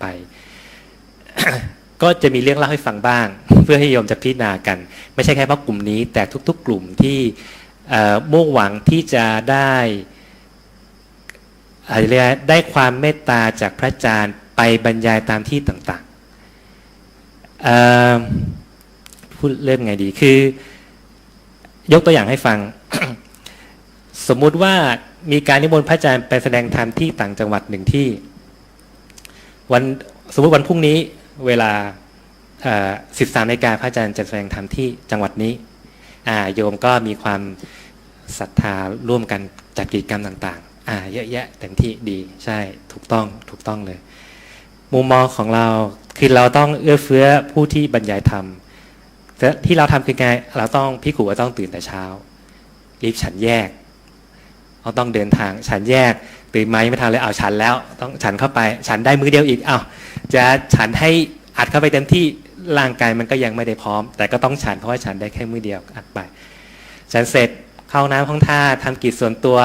ไป ก็จะมีเรื่องเล่าให้ฟังบ้าง เพื่อให้โยมจะพิจารณากัน ไม่ใช่แค่เพราะกลุ่มนี้ แต่ทุก ๆ กลุ่มที่มุ่งหวังที่จะได้อะไรเรียกได้ความเมตตาจากพระอาจารย์ไปบรรยายตามที่ต่างๆพูดเริ่มไงดีคือ ยกตัวอย่างให้ฟัง สมมุติว่ามีการนิมนต์พระอาจารย์ไปแสดงธรรมที่ต่างจังหวัดหนึ่งที่ วันสมมติวันพรุ่งนี้เวลาสิบสามนาฬิกาพระอาจารย์จะแสดงธรรมที่จังหวัดนี้โยมก็มีความศรัทธาร่วมกันจัดกิจกรรมต่างๆ อ่า เยอะแยะเต็มที่ดีใช่ถูกต้องถูกต้องเลย มุมมองของเราคือเราต้องเอื้อเฟื้อผู้ที่บรรยายธรรมที่เราทำคือไงเราต้องพิกูว่าต้องตื่นแต่เช้ารีบฉันแยก เราต้องเดินทางฉันแยกตื่นไหมไม่ทันเลยเอาฉันแล้ว ต้องฉันเข้าไป ฉันได้มือเดียวอีกเอาจะฉันให้อัดเข้าไปเต็มที่ร่างกายมันก็ยังไม่ได้พร้อม แต่ก็ต้องฉันเพราะว่าฉันได้แค่มือเดียวอัดไป ฉันเสร็จเข้าน้ำห้องท่าทำกิจส่วนตัว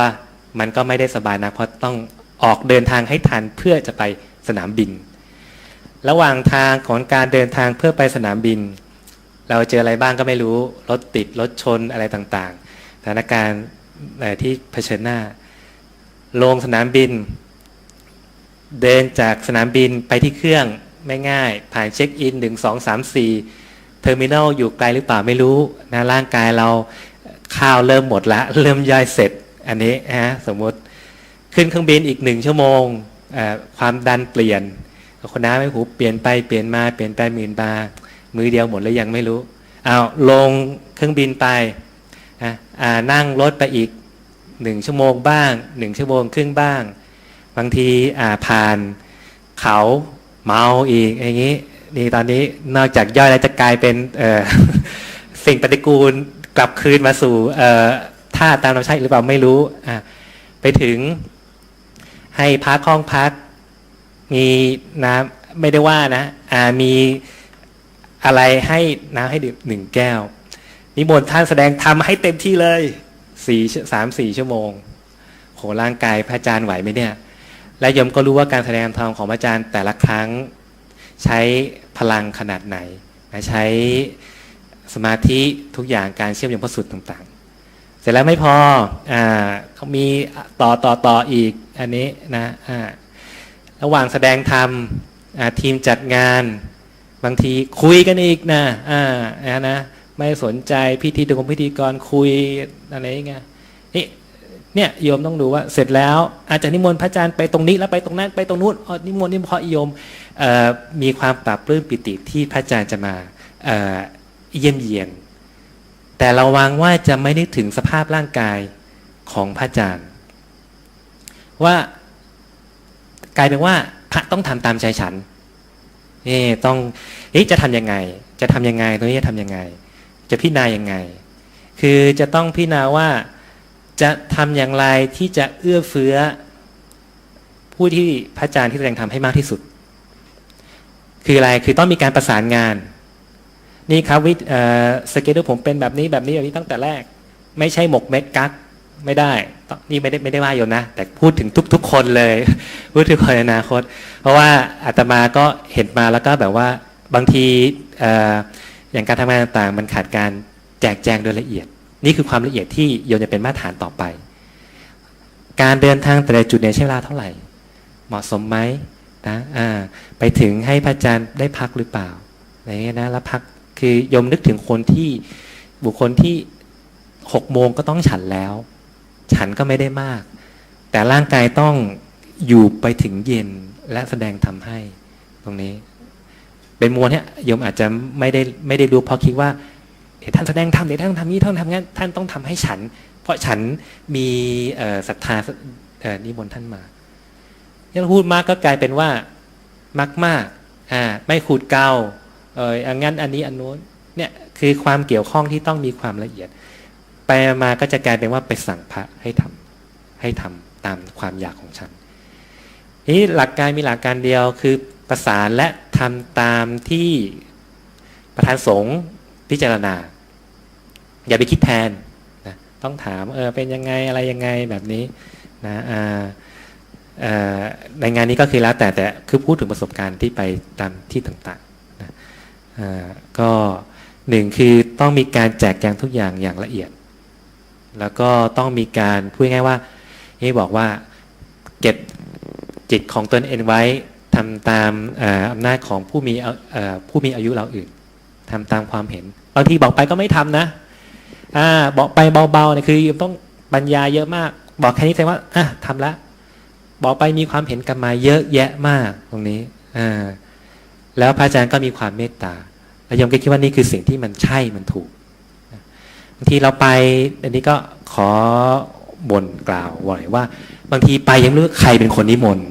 มันก็ไม่ได้สบายนะเพราะต้องออกเดินทางให้ทันเพื่อจะไปสนามบิน ระหว่างทางของการเดินทางเพื่อไปสนามบิน เราเจออะไรบ้างก็ไม่รู้รถติดรถชนอะไรต่างๆสถานการณ์ ที่เผชิญหน้า ลงสนามบิน เดินจากสนามบินไปที่เครื่องไม่ง่าย ผ่านเช็คอินหนึ่งสองสามสี่เทอร์มินอลอยู่ไกลหรือเปล่าไม่รู้นะร่างกายเราข้าวเริ่มหมดละ เริ่มย่อยเสร็จอันนี้ฮะสมมติขึ้นเครื่องบินอีกหนึ่งชั่วโมง ความดันเปลี่ยนคนน้าไม่หูเปลี่ยนไปเปลี่ยนมาเปลี่ยนไปหมื่นบามือเดียวหมดแล้วยังไม่รู้เอาลงเครื่องบินไป นั่งรถไปอีกหนึ่งชั่วโมงบ้างหนึ่งชั่วโมงครึ่งบ้าง บางทีผ่านเขาเมาอีกอย่างนี้นี่ตอนนี้นอกจากย่อยแล้วจะกลายเป็นสิ่งปฏิกูลกลับคืนมาสู่ท่าตามเราใช่หรือเปล่าไม่รู้ไปถึงให้พักห้องพัก มีน้ำไม่ได้ว่านะมีอะไรให้น้ำให้ดื่มหนึ่งแก้ว นิมนต์ท่านแสดงทำให้เต็มที่เลยสี่สามสี่ชั่วโมงโหร่างกายพระอาจารย์ไหวไหมเนี่ย และยมก็รู้ว่าการแสดงธรรมของพระอาจารย์แต่ละครั้งใช้พลังขนาดไหนใช้สมาธิทุกอย่างการเชื่อมโยงพระสุดต่างๆ เสร็จแล้วไม่พออ่าเขามีต่อต่อต่ออีกอันนี้นะอ่าระหว่างแสดงธรรมทีมจัดงาน บางทีคุยกันอีกนะอ่านะ ไม่สนใจพิธีดึงพิธีกรคุยอะไรเงี้ยนี่เนี่ยโยมต้องดูว่าเสร็จแล้วอาจจะนิมนต์พระอาจารย์ไปตรงนี้แล้วไปตรงนั้นไปตรงนู้นอ๋อนิมนต์นี่เพราะโยมมีความปรับปลื้มปิติที่พระอาจารย์จะมาเยี่ยมเยียน แต่เราวางว่าจะไม่ได้ถึงสภาพร่างกายของพระอาจารย์ ว่ากลายเป็นว่าพระต้องทำตามใจฉันนี่ต้องนี่จะทํำยังไง จะทํำยังไงตรงนี้จะทำยังไง จะพิจารณายังไง คือจะต้องพิจารณาว่าจะทำอย่างไรที่จะเอื้อเฟื้อ ผู้ที่พระอาจารย์ที่แสดงธรรมให้มากที่สุด คืออะไรคือต้องมีการประสานงาน นี่ครับวิสเกตผมเป็นแบบนี้แบบนี้แบบนี้ตั้งแต่แรก ไม่ใช่หมกเม็ดกักไม่ได้ นี่ไม่ได้ไม่ได้ว่าโยนนะ แต่พูดถึงทุก ๆ คนเลย พูดถึงคนนอนาคต เพราะว่าอาตมาก็เห็นมาแล้วก็แบบว่าบางที อย่างการทำงานต่างๆ มันขาดการแจกแจงโดยละเอียด นี่คือความละเอียดที่โยนจะเป็นมาตรฐานต่อไป การเดินทางแต่ละจุดเนี่ยใช้เวลาเท่าไหร่ เหมาะสมไหมนะอ่าไปถึงให้พระอาจารย์ได้พักหรือเปล่าอะไรเงี้ยนะแล้วพักคือโยมนึกถึงคนที่บุคคลที่หกโมงก็ต้องฉันแล้ว ฉันก็ไม่ได้มาก แต่ร่างกายต้องอยู่ไปถึงเย็นและแสดงทำให้ตรงนี้ เป็นมวลเนี่ยโยมอาจจะไม่ได้ไม่ได้รู้เพราะคิดว่าเดี๋ยวท่านแสดงธรรมเดี๋ยวท่านทำนี้ท่านทำงั้นท่านต้องทำให้ฉัน เพราะฉันมีศรัทธานิมนต์ท่านมายังพูดมากก็กลายเป็นว่ามากมากอ่าไม่ขูดเกาเอออันงั้นอันนี้อันนู้นเนี่ยคือความเกี่ยวข้องที่ต้องมีความละเอียด ไปมาก็จะกลายเป็นว่าไปสั่งพระให้ทำให้ทำตามความอยากของฉันนี่หลักการมีหลักการเดียวคือประสานและ ทำตามที่ประธานสงฆ์พิจารณา อย่าไปคิดแทนนะต้องถามเออเป็นยังไงอะไรยังไงแบบนี้นะในงานนี้ก็คือแล้วแต่แต่คือพูดถึงประสบการณ์ที่ไปตามที่ต่างๆนะก็หนึ่งคือต้องมีการแจกแจงทุกอย่างอย่างละเอียด แล้วก็ต้องมีการพูดง่ายว่านี่บอกว่าเก็บจิตของตนเองไว้ ทำตามอำนาจของผู้มีผู้มีอายุเราอื่นทำตามความเห็นบางทีบอกไปก็ไม่ทำนะอ่าบอกไปเบาๆเนี่ยคือต้องบรรยายเยอะมาก บอกแค่นี้แสดงว่าอะทำละบอกไปมีความเห็นกันมาเยอะแยะมากตรงนี้อ่าแล้วพระอาจารย์ก็มีความเมตตาแล้วยมก็คิดว่านี่คือสิ่งที่มันใช่มันถูกบางทีเราไปอันนี้ก็ขอบ่นกล่าวไว้ว่า บางทีไปยังรู้ใครเป็นคนนิมนต์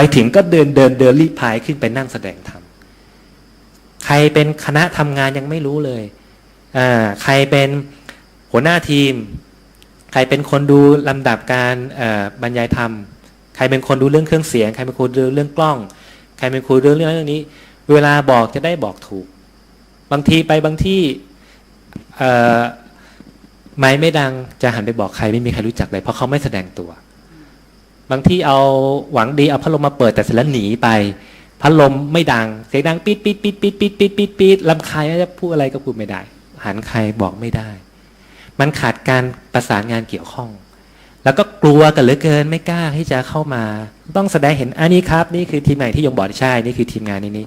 ไปถึงก็เดินเดินเดินรีพายขึ้นไปนั่งแสดงธรรมใครเป็นคณะทำงานยังไม่รู้เลยอ่าใครเป็นหัวหน้าทีม ใครเป็นคนดูลำดับการบรรยายธรรม ใครเป็นคนดูเรื่องเครื่องเสียง ใครเป็นคนดูเรื่องกล้อง ใครเป็นคนดูเรื่องเรื่องนี้ เวลาบอกจะได้บอกถูก บางทีไปบางที่ไม่ไม่ดังจะหันไปบอกใครไม่มีใครรู้จักเลยเพราะเขาไม่แสดงตัว บางที่เอาหวังดีเอาพัดลมมาเปิดแต่เสร็จแล้วหนีไป พัดลมไม่ดัง เสียงดังปิดปิดปิดปิดปิดปิดปิดปิดลำคาญจะพูดอะไรก็พูดไม่ได้ หันใครบอกไม่ได้ มันขาดการประสานงานเกี่ยวข้อง แล้วก็กลัวกันเหลือเกินไม่กล้าที่จะเข้ามา ต้องแสดงเห็นอันนี้ครับ นี่คือทีมงานที่โยมบอกใช่นี่คือทีมงานนี้นี่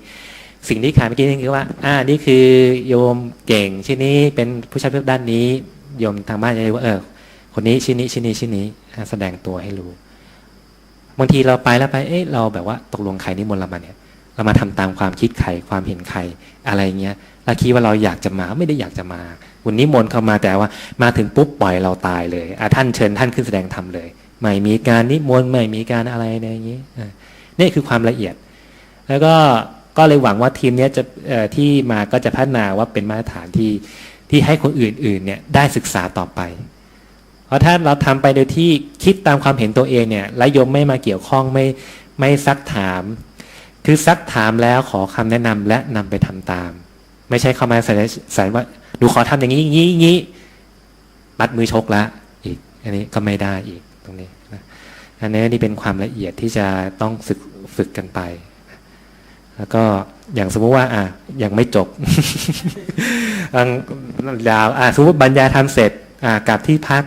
สิ่งที่ขาดเมื่อกี้นี่คือว่า อ่า นี่คือโยมเก่งชิ้นนี้เป็นผู้ชายเพื่อด้านนี้ โยมทางบ้านจะรู้ว่าเออคนนี้ชิ้นนี้ชิ้นนี้ชิ้นนี้แสดงตัวให้รู้ บางทีเราไปแล้วไป เอ๊ะเราแบบว่าตกลงใครนิมนต์เรามาเนี่ย เรามาทำตามความคิดใครความเห็นใครอะไรเงี้ยเราคิดว่าเราอยากจะมาไม่ได้อยากจะมาวันนี้มนต์เข้ามาแต่ว่ามาถึงปุ๊บปล่อยเราตายเลยอะท่านเชิญท่านขึ้นแสดงธรรมเลย ไม่มีการนิมนต์ไม่มีการอะไรในอย่างนี้นี่คือความละเอียด แล้วก็ก็เลยหวังว่าทีมนี้จะที่มาก็จะพัฒนาว่าเป็นมาตรฐานที่ที่ให้คนอื่นๆเนี่ยได้ศึกษาต่อไป เพราะถ้าเราทำไปโดยที่คิดตามความเห็นตัวเองเนี่ยและยมไม่มาเกี่ยวข้องไม่ไม่ซักถาม คือซักถามแล้วขอคำแนะนำและนำไปทำตาม ไม่ใช่เข้ามาใส่ใส่ว่าดูขอทำอย่างนี้อย่างนี้อย่างนี้มัดมือชกละอีก อันนี้ก็ไม่ได้อีกตรงนี้นะอันนี้นี่เป็นความละเอียดที่จะต้องฝึกฝึกกันไป แล้วก็อย่างสมมุติว่า อะยังไม่จบยาวอะสมมติบรรยายทำเสร็จ อะกลับที่พัก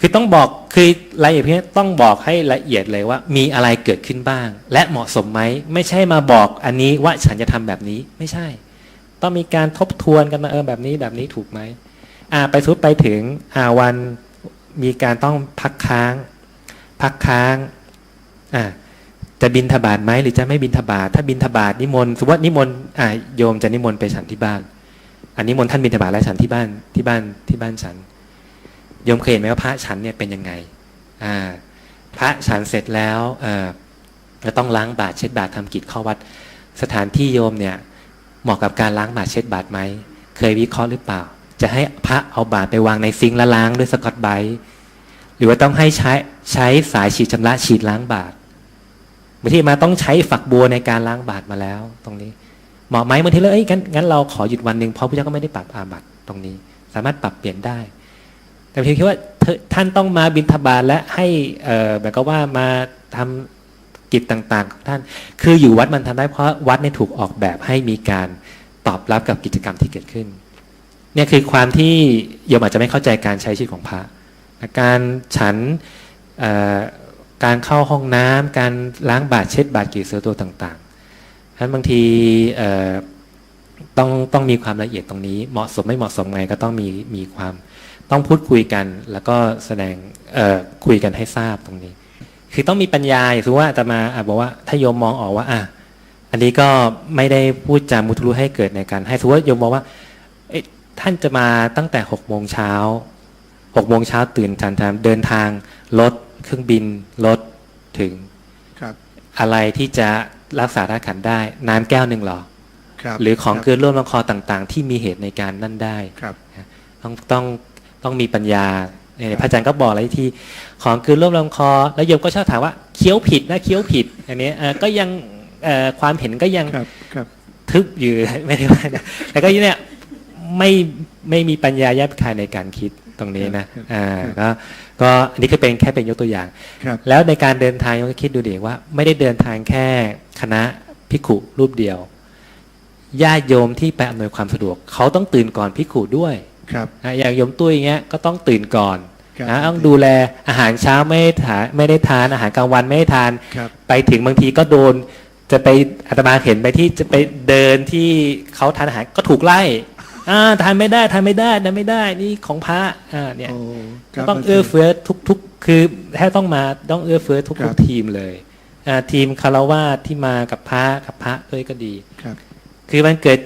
คือต้องบอกคือรายละเอียดนี้ต้องบอกให้ละเอียดเลยว่า มีอะไรเกิดขึ้นบ้าง และเหมาะสมไหมไม่ใช่มาบอกอันนี้ว่าฉันจะทำแบบนี้ไม่ใช่ ต้องมีการทบทวนกันมาเออแบบนี้แบบนี้ถูกไหมอ่าไปสุดไปถึงอ่าวันมีการต้องพักค้าง พักค้างอ่าจะบินทบาทไหมหรือจะไม่บินทบาทถ้าบินทบาทนิมนต์สมมตินิมนต์อ่าโยมจะนิมนต์ไปฉันที่บ้านอันนิมนต์ท่านบินทบาทและฉันที่บ้านที่บ้านที่บ้านฉัน ยมเคยเห็นไหมว่าพระฉันเนี่ยเป็นยังไงอ่าพระฉันเสร็จแล้วเออจะต้องล้างบาตรเช็ดบาตรทำกิจเข้าวัด สถานที่โยมเนี่ยเหมาะกับการล้างบาตรเช็ดบาตรไหมเคยวิเคราะห์หรือเปล่า จะให้พระเอาบาตรไปวางในซิงค์แล้วล้างด้วยสกอตไบรท์หรือว่าต้องให้ใช้ใช้สายฉีดชำระฉีดล้างบาตรบางทีมาต้องใช้ฝักบัวในการล้างบาตรมาแล้ว ตรงนี้เหมาะไหมบางทีเลยเอ้ยงั้นงั้นเราขอหยุดวันหนึ่งเพราะพระเจ้าก็ไม่ได้ปรับอาบัตตรงนี้ สามารถปรับเปลี่ยนได้ แต่พียงแค่ว่าท่านต้องมาบิณฑบาตและให้แบบก็ว่ามาทำกิจต่างๆของท่าน คืออยู่วัดมันทำได้เพราะวัดเนี่ยถูกออกแบบให้มีการตอบรับกับกิจกรรมที่เกิดขึ้น เนี่ยคือความที่โยมอาจจะไม่เข้าใจการใช้ชีวิตของพระ การฉันการเข้าห้องน้ำการล้างบาตรเช็ดบาตรกีเสือตัวต่างๆฉะนั้นบางทีต้องต้องมีความละเอียดตรงนี้ เหมาะสมไม่เหมาะสมไงก็ต้องมีมีความ ต้องพูดคุยกันแล้วก็แสดงเอ่อคุยกันให้ทราบตรงนี้ คือต้องมีปัญญาอย่างสมมติว่าอาตมาอะบอกว่าถ้าโยมมองออกว่าอะอันนี้ก็ไม่ได้พูดจามุทุรุให้เกิดในการให้สมมติว่าโยมมองว่าเอ๊ะท่านจะมาตั้งแต่หกโมงเช้าหกโมงเช้าตื่นทันทำเดินทางรถเครื่องบินรถถึงครับ อะไรที่จะรักษาธาตุขันธ์ได้ น้ำแก้วหนึ่งเหรอครับหรือของคเกินร่วมลำคอต่างๆ ที่มีเหตุในการนั่นได้รับต้องต้อง ต้องมีปัญญาเนี่ยพระอาจารย์ก็บอกอะไรที่ของคือร่วมลำคอ แล้วโยมก็ชอบถามว่าเคี้ยวผิดนะเคี้ยวผิดอันนี้เอ่อก็ยังเอ่อความเห็นก็ยังครับครับทึบอยู่ไม่ได้ว่านะแต่ก็เนี่ยไม่ไม่มีปัญญาแยบคายในการคิดตรงนี้นะครับอ่าก็ก็อันนี้ก็เป็นแค่เป็นยกตัวอย่างครับแล้วในการเดินทางก็คิดดูดิว่า ไม่ได้เดินทางแค่คณะพิกขุรูปเดียวญาติโยมที่ไปอำนวยความสะดวก เขาต้องตื่นก่อนพิกขุด้วย ครับนะอย่างโยมตุ้ยอย่างเงี้ยก็ต้องตื่นก่อนครับนะต้องดูแลอาหารเช้าไม่ได้ทานไม่ได้ทานอาหารกลางวันไม่ได้ทานครับไปถึงบางทีก็โดนจะไปอาตมาเห็นไปที่จะไปเดินที่เขาทานอาหารก็ถูกไล่อ่าทานไม่ได้ทานไม่ได้ทานไม่ได้นี่ของพระอ่าเนี่ยโอ้คก็รับต้องเอื้อเฟื้อทุกๆคือแท้ต้องมาต้องเอื้อเฟื้อทุกครับๆทีมเลยอ่าทีมคารวาสที่มากับพระกับพระด้วยก็ดีครับคือมันเกิด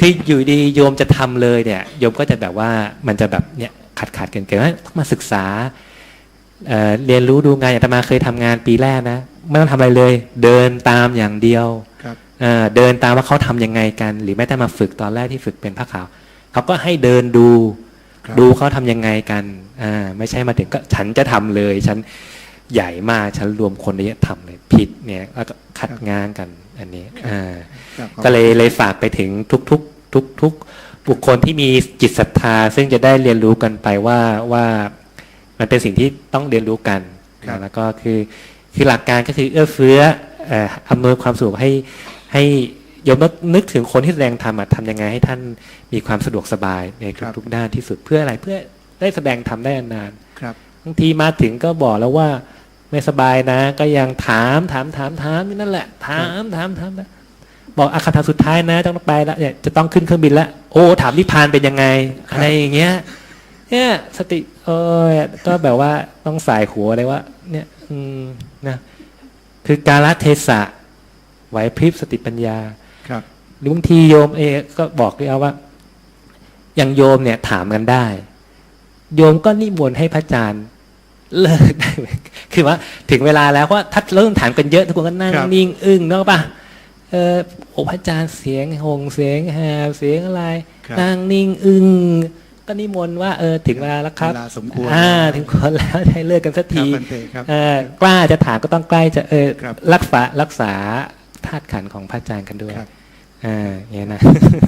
คืออยู่ดีโยมจะทำเลยเนี่ยโยมก็จะแบบว่ามันจะแบบเนี่ยขาดขาดเกินเกินว่าต้องมาศึกษาเอ่อเรียนรู้ดูงานอย่างอาตมาเคยทำงานปีแรกนะไม่ต้องทำอะไรเลย เดินตามอย่างเดียวครับเอ่อเดินตามว่าเขาทำยังไงกัน หรือแม้แต่มาฝึกตอนแรกที่ฝึกเป็นผ้าขาวเขาก็ให้เดินดูครับดูเขาทำยังไงกันอ่าไม่ใช่มาถึงก็ฉันจะทำเลย ฉันใหญ่มากฉันรวมคนเยอะทำเลยผิดเนี่ยแล้วก็คัดงานกันอันนี้อ่าครับขอบก็เลยเลยฝากไปถึงทุกๆ ทุกทุกบุคคลที่มีจิตศรัทธา ซึ่งจะได้เรียนรู้กันไปว่าว่ามันเป็นสิ่งที่ต้องเรียนรู้กันครับแล้วก็คือคือหลักการก็คือเอื้อเฟื้อเอ่ออำนวยความสะดวกให้ให้โยมต้องนึกถึงคนที่แสดงธรรมอะทำยังไงให้ท่านมีความสะดวกสบายในทุกๆด้านที่สุดเพื่ออะไรเพื่อได้แสดงธรรมได้นานครับบางทีมาถึงก็บอกแล้วว่าไม่สบายนะ ก็ยังถามถามถามถามนี่นั่นแหละ ถามถามถามถาม บอกอาคาถามสุดท้ายนะต้องไปแล้วเนี่ยจะต้องขึ้นเครื่องบินแล้วโอ้ถามนิพพานเป็นยังไง อะไรอย่างเงี้ยเนี่ยสติเออก็แบบว่าต้องสายหัวเลยว่า เนี่ย อืมนะคือการละเทศะไหวพริบสติปัญญา ครับหรือบางทีโยมเองก็บอกด้วยเอาว่า อย่างโยมเนี่ยถามกันได้ โยมก็นิมนต์ให้พระอาจารย์เลิกได้ไหมคือว่าถึงเวลาแล้วว่าถ้าเริ่มถามกันเยอะทุกคนก็นั่งครับนิ่งอึ้งเนาะป่ะ เออโอ้พระอาจารย์เสียงหงเสียงแหบเสียงอะไรครับนั่งนิ่งอึ้งก็นิมนต์ว่าเออถึงเวลาแล้วครับเวลาสมควรอ่าถึงคนแล้วให้เลิกกันสักครับทีพันเตครับเออกล้าจะถามก็ต้องใกล้จะเออครับรักษารักษาธาตุขันธ์ของพระอาจารย์กันด้วยครับอ่าอย่างนี้ยนะ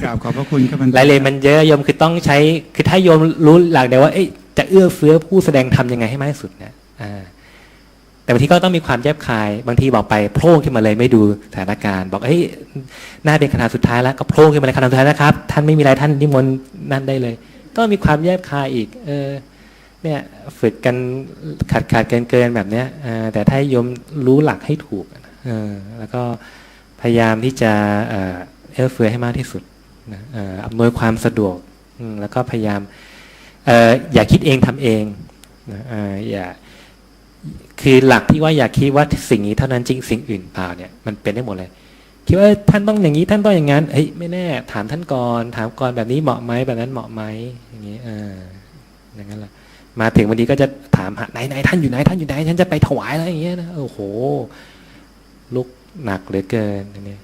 กราบขอบพระคุณครับพันเตรายละเอียดมันเยอะโยมคือต้องใช้คือถ้าโยมรู้หลักเดียวว่าเอ๊ะจะเอื้อเฟื้อผู้แสดงทำยังไงให้มากที่สุดเนี่ยอ่า แต่บางทีก็ต้องมีความแยบคาย บางทีบอกไปโพร่งขึ้นมาเลยไม่ดูสถานการณ์ บอกเอ้ยหน้าเป็นขนาดสุดท้ายแล้วก็โพร่งขึ้นมาเลยขนาดสุดท้ายนะครับ ท่านไม่มีอะไรท่านนิมนต์นั่นได้เลย ก็มีความแยบคายอีก เออ เนี่ยฝึกกันขาดขาดเกินเกินแบบเนี้ยอแต่ถ้าโยมรู้หลักให้ถูกเออแล้วก็พยายามที่จะเอ่อเอื้อเฟื้อให้มากที่สุดนะอำนวยความสะดวกแล้วก็พยายามออย่าคิดเองทำเองนะอย่า คือหลักที่ว่าอย่าคิดว่าสิ่งนี้เท่านั้นจริงสิ่งอื่นเปล่าเนี่ยมันเป็นได้หมดเลย คิดว่าท่านต้องอย่างนี้ท่านต้องอย่างนั้นเฮ้ยไม่แน่ ถามท่านก่อนถามก่อนแบบนี้เหมาะไหมแบบนั้นเหมาะไหมอย่างนี้เอออย่างนั้นแหละมาถึงวันนี้ก็จะถามหาไหนไหนท่านอยู่ไหนท่านอยู่ไหนฉันจะไปถวายอะไรอย่างเงี้ยนะโอ้โหลุกหนักเหลือเกินอันนี้